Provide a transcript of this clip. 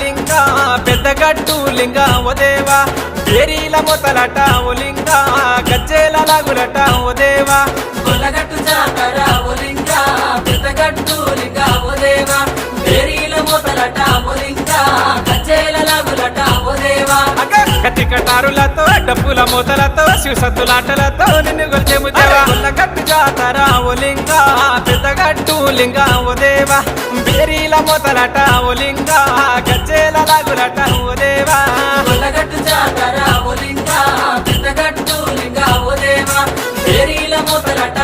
లింగా ఓ దేవా. ఏరీల మొతలట ఓ లింగా గజ్జేల లాగులట ఓ దేవా. కొల్లగట్టు జాతర ఒలింగ పెద్దగట్టు లింగ ఓదేవా పేరీల మొదలట ఒలింగ కచ్చేల లాగులట ఓదేవా అక్క కత్తి కటారులతో డప్పుల మూతలతో శివసత్తులాటలతో నిన్ను గొలిచేము దేవా గట్టు జాతర ఓ లింగ ఓ దేవా బేరీల మొదలట ఓ లింగ గజ్జేల లాగులట ఓ దేవా. లింగ పెద్దగట్టు లింగ ఓ దేవా బేరీల మొదలట